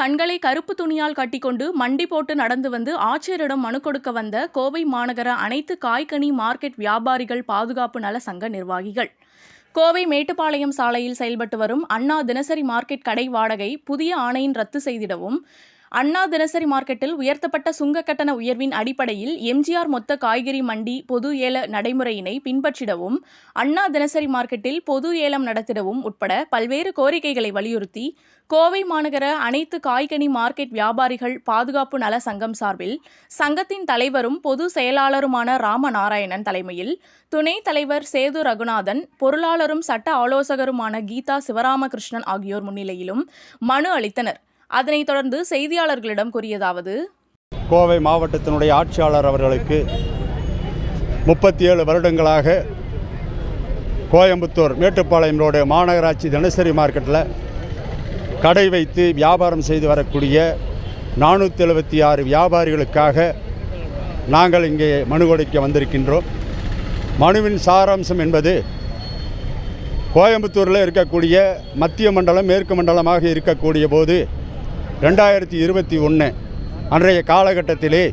கண்களை கருப்பு துணியால் கட்டிக்கொண்டு மண்டி போட்டு நடந்து வந்து ஆட்சியரிடம் மனு கொடுக்க வந்த கோவை மாநகர அனைத்து காய்கனி மார்க்கெட் வியாபாரிகள் பாதுகாப்பு நல சங்க நிர்வாகிகள். கோவை மேட்டுப்பாளையம் சாலையில் செயல்பட்டு வரும் அண்ணா தினசரி மார்க்கெட் கடை வாடகை புதிய ஆணையின் ரத்து செய்திடவும் அண்ணா தினசரி மார்க்கெட்டில் உயர்த்தப்பட்ட சுங்க கட்டண உயர்வின் அடிப்படையில் எம்ஜிஆர் மொத்த காய்கறி மண்டி பொது ஏல நடைமுறையினை பின்பற்றிடவும் அண்ணா தினசரி மார்க்கெட்டில் பொது ஏலம் நடத்திடவும் உட்பட பல்வேறு கோரிக்கைகளை வலியுறுத்தி கோவை மாநகர அனைத்து காய்கனி மார்க்கெட் வியாபாரிகள் பாதுகாப்பு நல சங்கம் சார்பில் சங்கத்தின் தலைவரும் பொது செயலாளருமான ராமநாராயணன் தலைமையில் துணைத் தலைவர் சேது ரகுநாதன் பொருளாளரும் சட்ட ஆலோசகருமான கீதா சிவராமகிருஷ்ணன் ஆகியோர் முன்னிலையிலும் மனு அளித்தனர். அதனைத் தொடர்ந்து செய்தியாளர்களிடம் கூறியதாவது கோவை மாவட்டத்தினுடைய ஆட்சியாளர் அவர்களுக்கு முப்பத்தி ஏழு வருடங்களாக கோயம்புத்தூர் மேட்டுப்பாளையம் ரோடு மாநகராட்சி தினசரி மார்க்கெட்டில் கடை வைத்து வியாபாரம் செய்து வரக்கூடிய நானூற்றி எழுபத்தி ஆறு வியாபாரிகளுக்காக நாங்கள் இங்கே மனு கொடுக்க வந்திருக்கின்றோம். மனுவின் சாராம்சம் என்பது கோயம்புத்தூரில் இருக்கக்கூடிய மத்திய மண்டலம் மேற்கு மண்டலமாக இருக்கக்கூடிய போது ரெண்டாயிரத்தி இருபத்தி ஒன்று அன்றைய காலகட்டத்திலே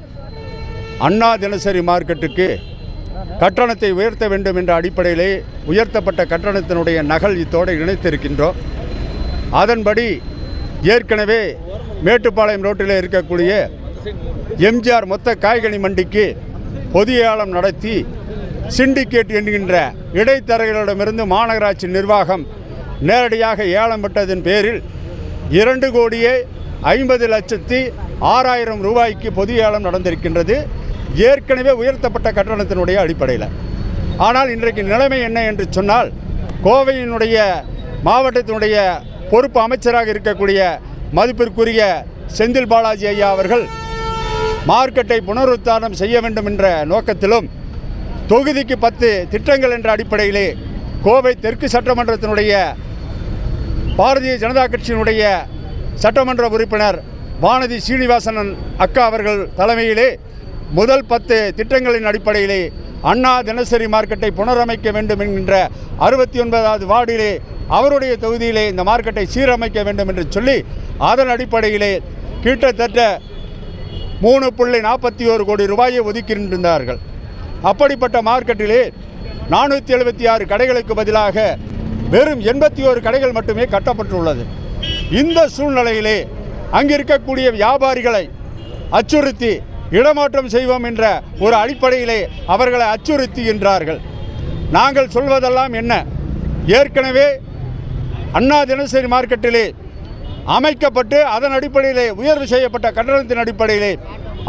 அண்ணா தினசரி மார்க்கெட்டுக்கு கட்டணத்தை உயர்த்த வேண்டும் என்ற அடிப்படையிலே உயர்த்தப்பட்ட கட்டணத்தினுடைய நகல் இத்தோடு இணைத்திருக்கின்றோம். அதன்படி ஏற்கனவே மேட்டுப்பாளையம் ரோட்டில் இருக்கக்கூடிய எம்ஜிஆர் மொத்த காய்கனி மண்டிக்கு பொது ஏலம் நடத்தி சிண்டிகேட் என்கின்ற இடைத்தரகர்களிடமிருந்து மாநகராட்சி நிர்வாகம் நேரடியாக ஏலம் பெற்றதன் பேரில் இரண்டு கோடியே ஐம்பது லட்சத்தி ஆறாயிரம் ரூபாய்க்கு பொது ஏலம் நடந்திருக்கின்றது. ஏற்கனவே உயர்த்தப்பட்ட கட்டணத்தினுடைய அடிப்படையில். ஆனால் இன்றைக்கு நிலைமை என்ன என்று சொன்னால் கோவையினுடைய மாவட்டத்தினுடைய பொறுப்பு அமைச்சராக இருக்கக்கூடிய மதிப்பிற்குரிய செந்தில் பாலாஜி ஐயா அவர்கள் மார்க்கெட்டை புனருத்தாரணம் செய்ய வேண்டும் என்ற நோக்கத்திலும் தொகுதிக்கு பத்து திட்டங்கள் என்ற அடிப்படையிலே கோவை தெற்கு சட்டமன்றத்தினுடைய பாரதிய ஜனதா கட்சியினுடைய சட்டமன்ற உறுப்பினர் வானதி சீனிவாசனன் அக்கா அவர்கள் தலைமையிலே முதல் பத்து திட்டங்களின் அடிப்படையிலே அண்ணா தினசரி மார்க்கெட்டை புனரமைக்க வேண்டும் என்கின்ற அறுபத்தி ஒன்பதாவது வார்டிலே அவருடைய தொகுதியிலே இந்த மார்க்கெட்டை சீரமைக்க வேண்டும் என்று சொல்லி அதன் அடிப்படையிலே கிட்டத்தட்ட மூணு புள்ளி நாற்பத்தி ஒரு கோடி ரூபாயை ஒதுக்கியிருந்தார்கள். அப்படிப்பட்ட மார்க்கெட்டிலே நானூற்றி எழுபத்தி ஆறு கடைகளுக்கு பதிலாக வெறும் எண்பத்தி ஓரு கடைகள் மட்டுமே கட்டப்பட்டுள்ளது. இந்த சூழ்நிலையிலே அங்கிருக்கக்கூடிய வியாபாரிகளை அச்சுறுத்தி இடமாற்றம் செய்வோம் என்ற ஒரு அடிப்படையிலே அவர்களை அச்சுறுத்துகின்றார்கள். நாங்கள் சொல்வதெல்லாம் என்ன? ஏற்கனவே அண்ணா தினசரி மார்க்கெட்டிலே அமைக்கப்பட்டு அதன் அடிப்படையிலே உயர்வு செய்யப்பட்ட கட்டணத்தின் அடிப்படையிலே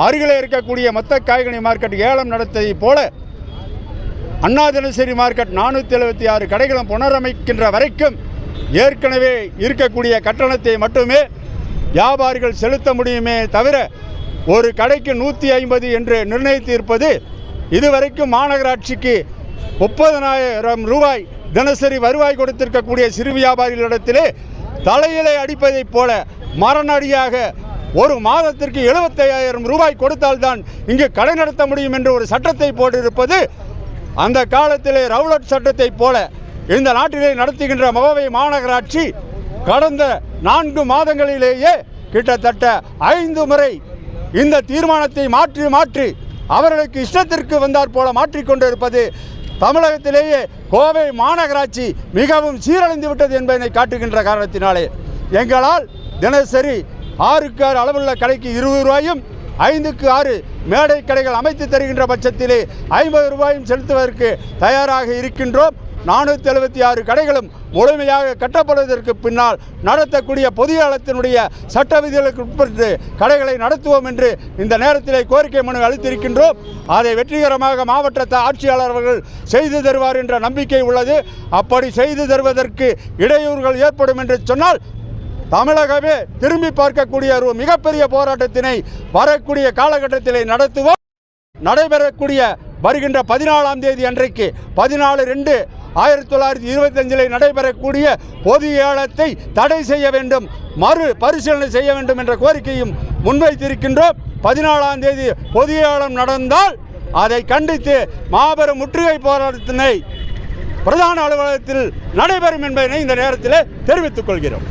அருகிலே இருக்கக்கூடிய மொத்த காய்கனி மார்க்கெட் ஏலம் நடத்ததை போல அண்ணா தினசரி மார்க்கெட் நானூற்றி எழுபத்தி ஆறு கடைகளும் புனரமைக்கின்ற வரைக்கும் ஏற்கனவே இருக்கக்கூடிய கட்டணத்தை மட்டுமே வியாபாரிகள் செலுத்த முடியுமே தவிர ஒரு கடைக்கு நூற்றி ஐம்பது என்று நிர்ணயித்து இருப்பது இதுவரைக்கும் மாநகராட்சிக்கு முப்பதனாயிரம் ரூபாய் தினசரி வருவாய் கொடுத்திருக்கக்கூடிய சிறு வியாபாரிகளிடத்திலே தலையிலே அடிப்பதைப் போல மரணடியாக ஒரு மாதத்திற்கு எழுபத்தையாயிரம் ரூபாய் கொடுத்தால்தான் இங்கு கடை நடத்த முடியும் என்று ஒரு சட்டத்தை போட்டிருப்பது அந்த காலத்திலே ரவுலட் சட்டத்தைப் போல இந்த நாட்டிலே நடத்துகின்ற மகோவை மாநகராட்சி கடந்த நான்கு மாதங்களிலேயே கிட்டத்தட்ட ஐந்து முறை இந்த தீர்மானத்தை மாற்றி மாற்றி அவர்களுக்கு இஷ்டத்திற்கு வந்தார் போல மாற்றிக்கொண்டிருப்பது தமிழகத்திலேயே கோவை மாநகராட்சி மிகவும் சீரழிந்து விட்டது என்பதனை காட்டுகின்ற காரணத்தினாலே. எங்களால் தினசரி ஆறுக்கு ஆறு அளவுள்ள கடைக்கு இருபது ரூபாயும் ஐந்துக்கு ஆறு மேடை கடைகள் அமைத்து தருகின்ற பட்சத்திலே ஐம்பது ரூபாயும் செலுத்துவதற்கு தயாராக இருக்கின்றோம். நானூற்றி எழுபத்தி ஆறு கடைகளும் முழுமையாக கட்டப்படுவதற்கு பின்னால் நடத்தக்கூடிய பொதியாளத்தினுடைய சட்ட விதிகளுக்கு உட்பட்டு கடைகளை நடத்துவோம் என்று இந்த நேரத்திலே கோரிக்கை மனு அளித்திருக்கின்றோம். அதை வெற்றிகரமாக மாவட்ட ஆட்சியாளர் அவர்கள் செய்து தருவார் என்ற நம்பிக்கை உள்ளது. அப்படி செய்து தருவதற்கு இடையூறுகள் ஏற்படும் என்று சொன்னால் தமிழகமே திரும்பி பார்க்கக்கூடிய ஒரு மிகப்பெரிய போராட்டத்தினை வரக்கூடிய காலகட்டத்திலே நடத்துவோம். நடைபெறக்கூடிய வருகின்ற பதினாலாம் தேதி அன்றைக்கு பதினாலு ரெண்டு ஆயிரத்தி தொள்ளாயிரத்தி இருபத்தஞ்சில் நடைபெறக்கூடிய பொது ஏலத்தை தடை செய்ய வேண்டும் மறு பரிசீலனை செய்ய வேண்டும் என்ற கோரிக்கையும் முன்வைத்திருக்கின்றோம். பதினாலாம் தேதி பொது ஏலம் நடந்தால் அதை கண்டித்து மாபெரும் முற்றுகை போராட்டத்தினை பிரதான அலுவலகத்தில் நடைபெறும் என்பதனை இந்த நேரத்தில் தெரிவித்துக் கொள்கிறோம்.